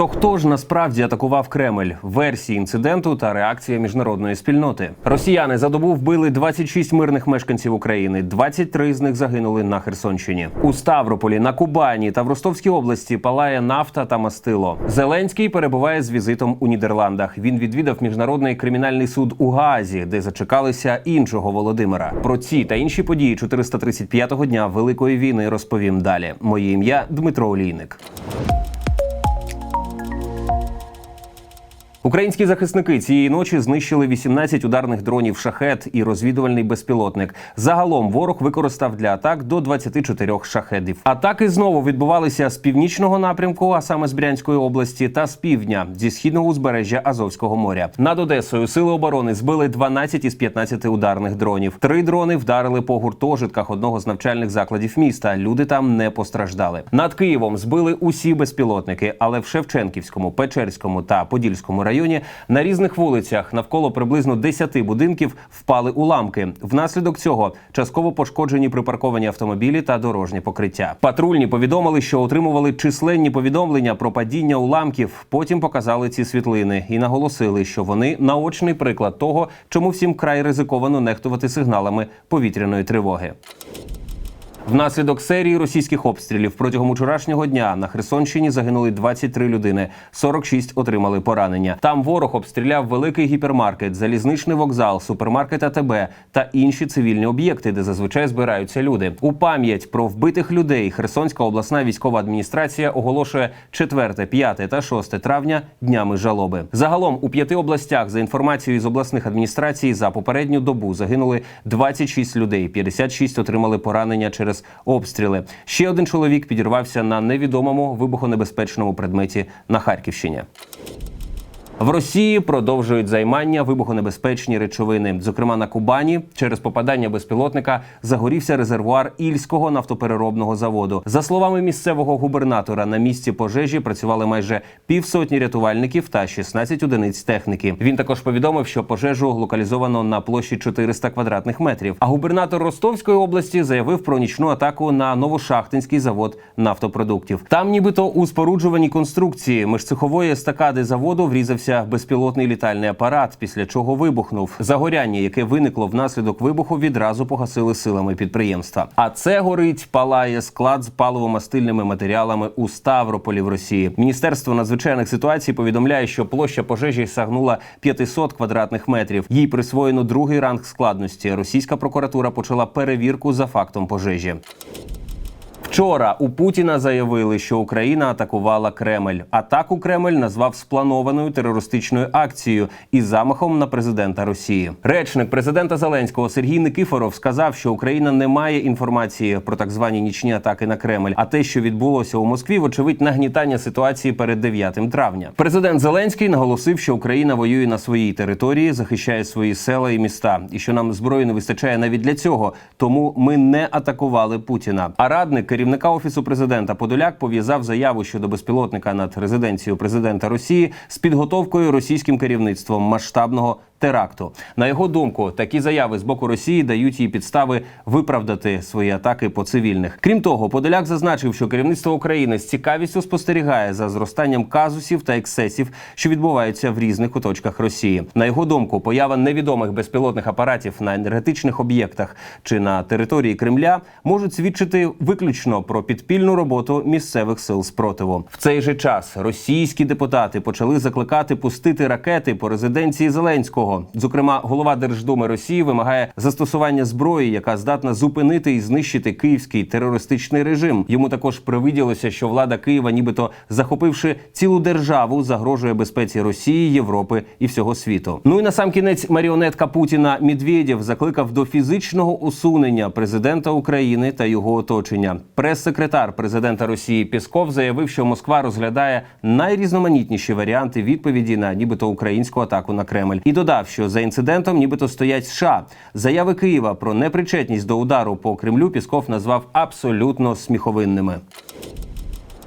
То хто ж насправді атакував Кремль? Версії інциденту та реакція міжнародної спільноти. Росіяни за добу вбили 26 мирних мешканців України. 23 з них загинули на Херсонщині. У Ставрополі, на Кубані та в Ростовській області палає нафта та мастило. Зеленський перебуває з візитом у Нідерландах. Він відвідав міжнародний кримінальний суд у Гаазі, де зачекалися іншого Володимира. Про ці та інші події 435-го дня Великої війни розповім далі. Моє ім'я Дмитро Олійник. Українські захисники цієї ночі знищили 18 ударних дронів шахет і розвідувальний безпілотник. Загалом ворог використав для атак до 24 шахедів. Атаки знову відбувалися з північного напрямку, а саме з Брянської області, та з півдня зі східного узбережжя Азовського моря. Над Одесою сили оборони збили 12 із 15 ударних дронів. Три дрони вдарили по гуртожитках одного з навчальних закладів міста. Люди там не постраждали. Над Києвом збили усі безпілотники, але в Шевченківському, Печерському та Подільському районі на різних вулицях навколо приблизно 10 будинків впали уламки. Внаслідок цього частково пошкоджені припарковані автомобілі та дорожнє покриття. Патрульні повідомили, що отримували численні повідомлення про падіння уламків. Потім показали ці світлини і наголосили, що вони наочний приклад того, чому всім край ризиковано нехтувати сигналами повітряної тривоги. Внаслідок серії російських обстрілів протягом вчорашнього дня на Херсонщині загинули 23 людини, 46 отримали поранення. Там ворог обстріляв великий гіпермаркет, залізничний вокзал, супермаркет АТБ та інші цивільні об'єкти, де зазвичай збираються люди. У пам'ять про вбитих людей Херсонська обласна військова адміністрація оголошує 4, 5 та 6 травня днями жалоби. Загалом у п'яти областях, за інформацією з обласних адміністрацій, за попередню добу загинули 26 людей, 56 отримали поранення через обстріли. Ще один чоловік підірвався на невідомому вибухонебезпечному предметі на Харківщині. В Росії продовжують займання вибухонебезпечні речовини. Зокрема, на Кубані через попадання безпілотника загорівся резервуар Ільського нафтопереробного заводу. За словами місцевого губернатора, на місці пожежі працювали майже півсотні рятувальників та 16 одиниць техніки. Він також повідомив, що пожежу локалізовано на площі 400 квадратних метрів. А губернатор Ростовської області заявив про нічну атаку на Новошахтинський завод нафтопродуктів. Там, нібито у споруджуваній конструкції міжцехової естакади заводу врізався безпілотний літальний апарат, після чого вибухнув. Загоряння, яке виникло внаслідок вибуху, відразу погасили силами підприємства. А це горить палає склад з паливо-мастильними матеріалами у Ставрополі в Росії. Міністерство надзвичайних ситуацій повідомляє, що площа пожежі сягнула 500 квадратних метрів. Їй присвоєно другий ранг складності. Російська прокуратура почала перевірку за фактом пожежі. Вчора у Путіна заявили, що Україна атакувала Кремль. Атаку Кремль назвав спланованою терористичною акцією і замахом на президента Росії. Речник президента Зеленського Сергій Никифоров сказав, що Україна не має інформації про так звані нічні атаки на Кремль. А те, що відбулося у Москві, вочевидь нагнітання ситуації перед 9 травня. Президент Зеленський наголосив, що Україна воює на своїй території, захищає свої села і міста, і що нам зброї не вистачає навіть для цього. Тому ми не атакували Путіна. А радник керівника офісу президента Подоляк пов'язав заяву щодо безпілотника над резиденцією президента Росії з підготовкою російським керівництвом масштабного теракту. На його думку, такі заяви з боку Росії дають їй підстави виправдати свої атаки по цивільних. Крім того, Подоляк зазначив, що керівництво України з цікавістю спостерігає за зростанням казусів та ексцесів, що відбуваються в різних куточках Росії. На його думку, поява невідомих безпілотних апаратів на енергетичних об'єктах чи на території Кремля можуть свідчити виключно про підпільну роботу місцевих сил спротиву. В цей же час російські депутати почали закликати пустити ракети по резиденції Зеленського. Зокрема, голова Держдуми Росії вимагає застосування зброї, яка здатна зупинити і знищити київський терористичний режим. Йому також привиділося, що влада Києва, нібито захопивши цілу державу, загрожує безпеці Росії, Європи і всього світу. Ну і на сам кінець маріонетка Путіна Медведєв закликав до фізичного усунення президента України та його оточення. Прес-секретар президента Росії Пісков заявив, що Москва розглядає найрізноманітніші варіанти відповіді на нібито українську атаку на Кремль і додав, що за інцидентом нібито стоять США. Заяви Києва про непричетність до удару по Кремлю Пісков назвав абсолютно сміховинними.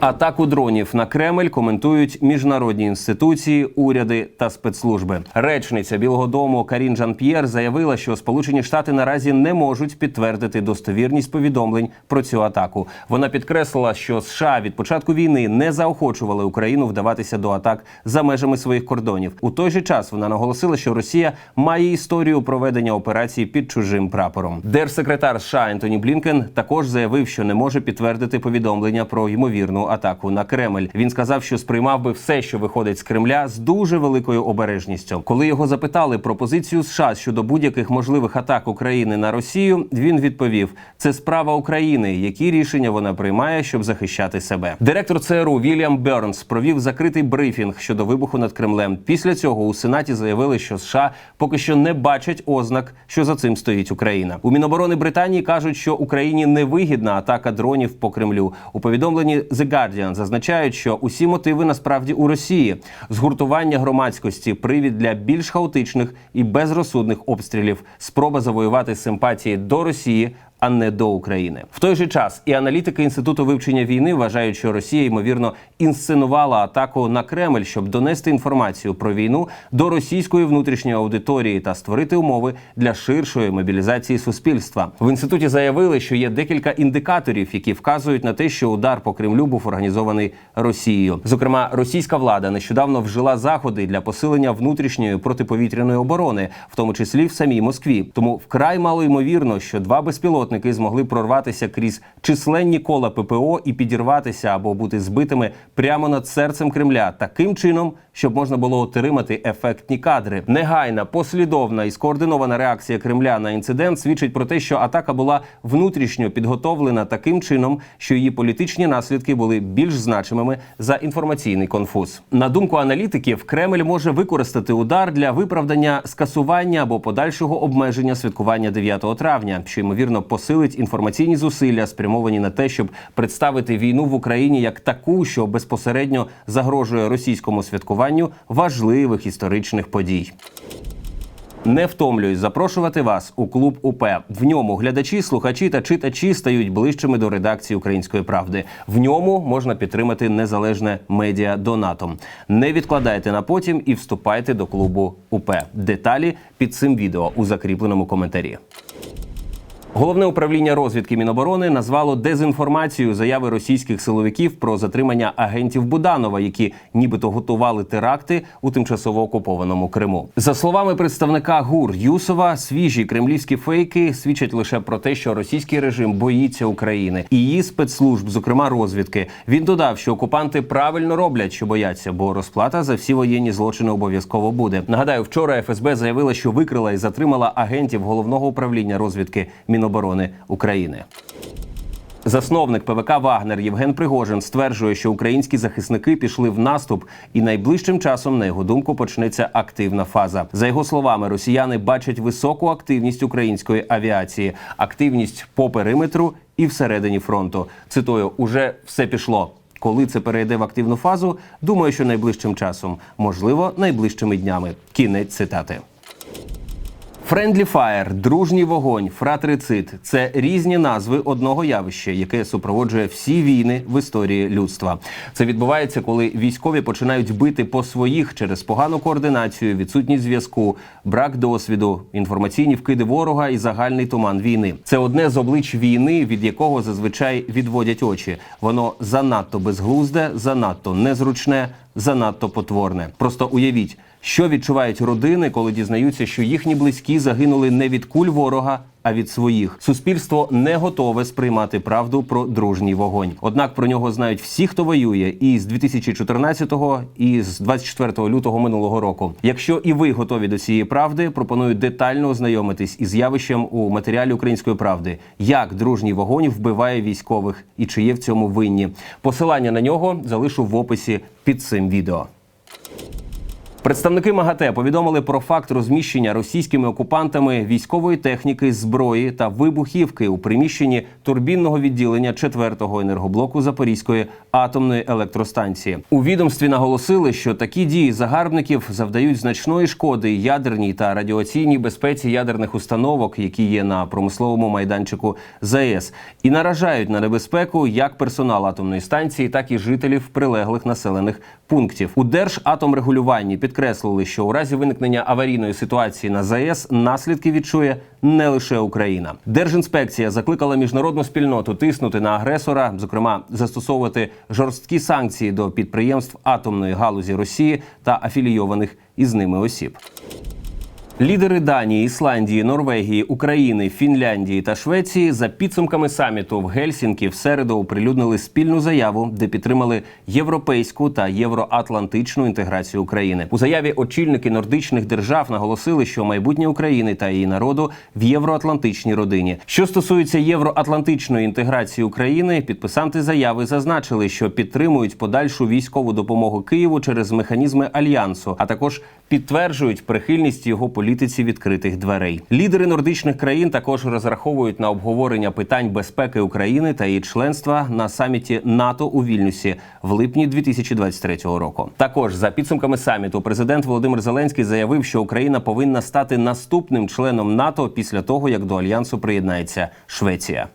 Атаку дронів на Кремль коментують міжнародні інституції, уряди та спецслужби. Речниця Білого Дому Карін Жан П'єр заявила, що Сполучені Штати наразі не можуть підтвердити достовірність повідомлень про цю атаку. Вона підкреслила, що США від початку війни не заохочували Україну вдаватися до атак за межами своїх кордонів. У той же час вона наголосила, що Росія має історію проведення операцій під чужим прапором. Держсекретар США Ентоні Блінкен також заявив, що не може підтвердити повідомлення про ймовірну атаку на Кремль. Він сказав, що сприймав би все, що виходить з Кремля, з дуже великою обережністю. Коли його запитали про позицію США щодо будь-яких можливих атак України на Росію, він відповів: це справа України, які рішення вона приймає, щоб захищати себе. Директор ЦРУ Вільям Бернс провів закритий брифінг щодо вибуху над Кремлем. Після цього у Сенаті заявили, що США поки що не бачать ознак, що за цим стоїть Україна. У Міноборони Британії кажуть, що Україні не вигідна атака дронів по Кремлю. У повідомленні The Guardian зазначають, що усі мотиви насправді у Росії згуртування громадськості, привід для більш хаотичних і безрозсудних обстрілів, спроба завоювати симпатії до Росії. А не до України в той же час і аналітики інституту вивчення війни вважають, що Росія ймовірно інсценувала атаку на Кремль, щоб донести інформацію про війну до російської внутрішньої аудиторії та створити умови для ширшої мобілізації суспільства. В інституті заявили, що є декілька індикаторів, які вказують на те, що удар по Кремлю був організований Росією. Зокрема, російська влада нещодавно вжила заходи для посилення внутрішньої протиповітряної оборони, в тому числі в самій Москві. Тому вкрай мало ймовірно, що два безпілотники змогли прорватися крізь численні кола ППО і підірватися або бути збитими прямо над серцем Кремля, таким чином, щоб можна було отримати ефектні кадри. Негайна, послідовна і скоординована реакція Кремля на інцидент свідчить про те, що атака була внутрішньо підготовлена таким чином, що її політичні наслідки були більш значимими за інформаційний конфуз. На думку аналітиків, Кремль може використати удар для виправдання скасування або подальшого обмеження святкування 9 травня, що ймовірно посилить інформаційні зусилля, спрямовані на те, щоб представити війну в Україні як таку, що безпосередньо загрожує російському святкуванню важливих історичних подій. Не втомлююсь запрошувати вас у клуб УП. В ньому глядачі, слухачі та читачі стають ближчими до редакції Української правди. В ньому можна підтримати незалежне медіа донатом. Не відкладайте на потім і вступайте до клубу УП. Деталі під цим відео у закріпленому коментарі. Головне управління розвідки Міноборони назвало дезінформацією заяви російських силовиків про затримання агентів Буданова, які нібито готували теракти у тимчасово окупованому Криму. За словами представника ГУР Юсова, свіжі кремлівські фейки свідчать лише про те, що російський режим боїться України і її спецслужб, зокрема розвідки. Він додав, що окупанти правильно роблять, що бояться, бо розплата за всі воєнні злочини обов'язково буде. Нагадаю, вчора ФСБ заявила, що викрила і затримала агентів головного управління розвідки Міноборони України. Засновник ПВК Вагнер Євген Пригожин стверджує, що українські захисники пішли в наступ, і найближчим часом, на його думку, почнеться активна фаза. За його словами, росіяни бачать високу активність української авіації, активність по периметру і всередині фронту. Цитую, уже все пішло. Коли це перейде в активну фазу, думаю, що найближчим часом, можливо, найближчими днями. Кінець цитати. Friendly Fire, дружній вогонь, фратрицид це різні назви одного явища, яке супроводжує всі війни в історії людства. Це відбувається, коли військові починають бити по своїх через погану координацію, відсутність зв'язку, брак досвіду, інформаційні вкиди ворога і загальний туман війни. Це одне з облич війни, від якого зазвичай відводять очі. Воно занадто безглузде, занадто незручне, занадто потворне. Просто уявіть. Що відчувають родини, коли дізнаються, що їхні близькі загинули не від куль ворога, а від своїх? Суспільство не готове сприймати правду про дружній вогонь. Однак про нього знають всі, хто воює, і з 2014-го, і з 24 лютого минулого року. Якщо і ви готові до цієї правди, пропоную детально ознайомитись із явищем у матеріалі Української правди, як дружній вогонь вбиває військових і чи є в цьому винні. Посилання на нього залишу в описі під цим відео. Представники МАГАТЕ повідомили про факт розміщення російськими окупантами військової техніки, зброї та вибухівки у приміщенні турбінного відділення 4-го енергоблоку Запорізької атомної електростанції. У відомстві наголосили, що такі дії загарбників завдають значної шкоди ядерній та радіаційній безпеці ядерних установок, які є на промисловому майданчику ЗАЕС, і наражають на небезпеку як персонал атомної станції, так і жителів прилеглих населених пунктів. У Держатомрегулюванні підкреслили, що у разі виникнення аварійної ситуації на ЗАЕС наслідки відчує не лише Україна. Держінспекція закликала міжнародну спільноту тиснути на агресора, зокрема застосовувати жорсткі санкції до підприємств атомної галузі Росії та афілійованих із ними осіб. Лідери Данії, Ісландії, Норвегії, України, Фінляндії та Швеції за підсумками саміту в Гельсінкі в середу оприлюднили спільну заяву, де підтримали європейську та євроатлантичну інтеграцію України. У заяві очільники нордичних держав наголосили, що майбутнє України та її народу в євроатлантичній родині. Що стосується євроатлантичної інтеграції України, підписанти заяви зазначили, що підтримують подальшу військову допомогу Києву через механізми альянсу, а також підтверджують прихильність його політиці відкритих дверей. Лідери нордичних країн також розраховують на обговорення питань безпеки України та її членства на саміті НАТО у Вільнюсі в липні 2023 року. Також за підсумками саміту президент Володимир Зеленський заявив, що Україна повинна стати наступним членом НАТО після того, як до альянсу приєднається Швеція.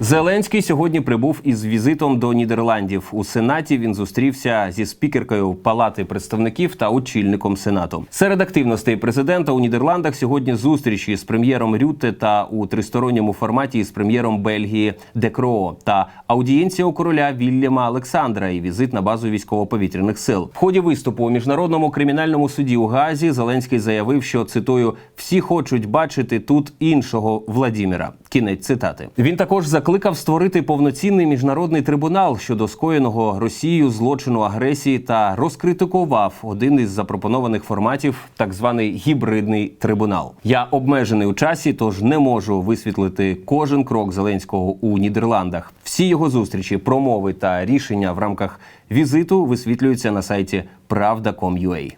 Зеленський сьогодні прибув із візитом до Нідерландів. У сенаті він зустрівся зі спікеркою Палати представників та очільником сенату. Серед активностей президента у Нідерландах сьогодні зустрічі з прем'єром Рютте та у тристоронньому форматі з прем'єром Бельгії Декроо та аудієнція у короля Вільяма Олександра і візит на базу військово-повітряних сил. В ході виступу у міжнародному кримінальному суді у Газі Зеленський заявив, що цитую всі хочуть бачити тут іншого Владіміра. Кінець цитати. Він також закликав створити повноцінний міжнародний трибунал щодо скоєного Росією злочину агресії та розкритикував один із запропонованих форматів, так званий гібридний трибунал. Я обмежений у часі, тож не можу висвітлити кожен крок Зеленського у Нідерландах. Всі його зустрічі, промови та рішення в рамках візиту висвітлюються на сайті Правда.com.ua.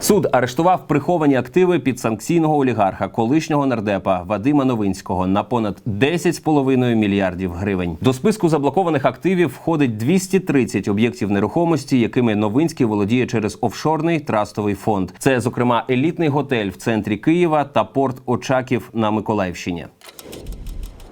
Суд арештував приховані активи підсанкційного олігарха, колишнього нардепа Вадима Новинського на понад 10,5 мільярдів гривень. До списку заблокованих активів входить 230 об'єктів нерухомості, якими Новинський володіє через офшорний трастовий фонд. Це, зокрема, елітний готель в центрі Києва та порт Очаків на Миколаївщині.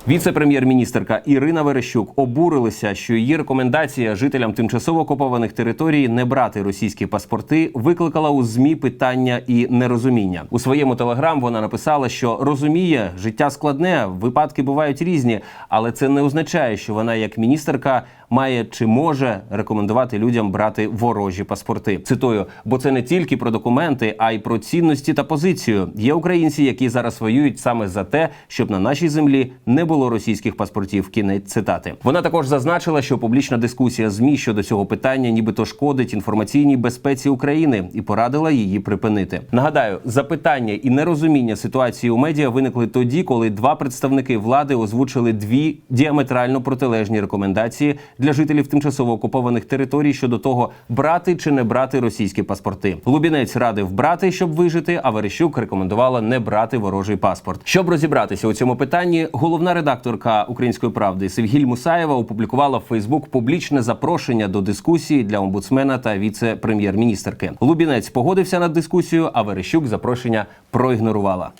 Віце-прем'єр-міністерка Ірина Верещук обурилася, що її рекомендація жителям тимчасово окупованих територій не брати російські паспорти викликала у змі питання і нерозуміння. У своєму телеграм вона написала, що розуміє, життя складне, випадки бувають різні, але це не означає, що вона, як міністерка, має чи може рекомендувати людям брати ворожі паспорти. Цитую, бо це не тільки про документи, а й про цінності та позицію. Є українці, які зараз воюють саме за те, щоб на нашій землі не було російських паспортів. Кінець цитати. Вона також зазначила, що публічна дискусія змі щодо цього питання, нібито шкодить інформаційній безпеці України, і порадила її припинити. Нагадаю, запитання і нерозуміння ситуації у медіа виникли тоді, коли два представники влади озвучили дві діаметрально протилежні рекомендації для жителів тимчасово окупованих територій щодо того, брати чи не брати російські паспорти. Лубінець радив брати, щоб вижити. А Верещук рекомендувала не брати ворожий паспорт. Щоб розібратися у цьому питанні, головна редакторка Української правди Севгіль Мусаєва опублікувала в Фейсбук публічне запрошення до дискусії для омбудсмена та віце-прем'єр-міністерки. Лубінець погодився на дискусію, а Верещук запрошення проігнорувала.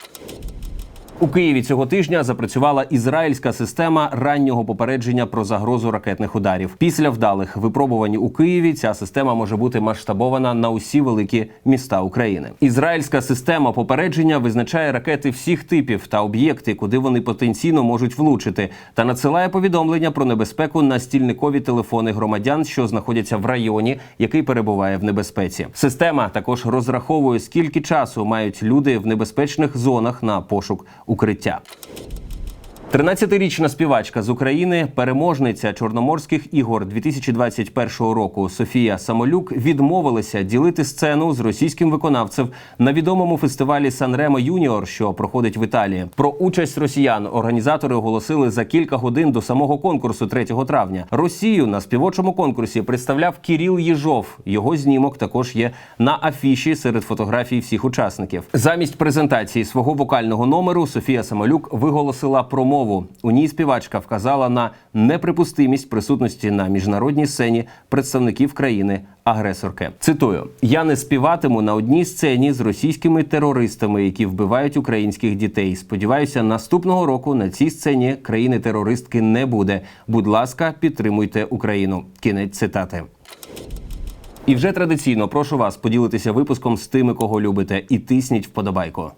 У Києві цього тижня запрацювала ізраїльська система раннього попередження про загрозу ракетних ударів. Після вдалих випробувань у Києві ця система може бути масштабована на усі великі міста України. Ізраїльська система попередження визначає ракети всіх типів та об'єкти, куди вони потенційно можуть влучити, та надсилає повідомлення про небезпеку на стільникові телефони громадян, що знаходяться в районі, який перебуває в небезпеці. Система також розраховує, скільки часу мають люди в небезпечних зонах на пошук укриття. 13-річна співачка з України, переможниця Чорноморських ігор 2021 року Софія Самолюк відмовилася ділити сцену з російським виконавцем на відомому фестивалі Санремо Юніор, що проходить в Італії. Про участь росіян організатори оголосили за кілька годин до самого конкурсу 3 травня. Росію на співочому конкурсі представляв Кіріл Єжов. Його знімок також є на афіші серед фотографій всіх учасників. Замість презентації свого вокального номеру Софія Самолюк виголосила промову. У ній співачка вказала на неприпустимість присутності на міжнародній сцені представників країни. Агресорки цитую: я не співатиму на одній сцені з російськими терористами, які вбивають українських дітей. Сподіваюся, наступного року на цій сцені країни-терористки не буде. Будь ласка, підтримуйте Україну. Кінець цитати. І вже традиційно прошу вас поділитися випуском з тими, кого любите, і тисніть вподобайку.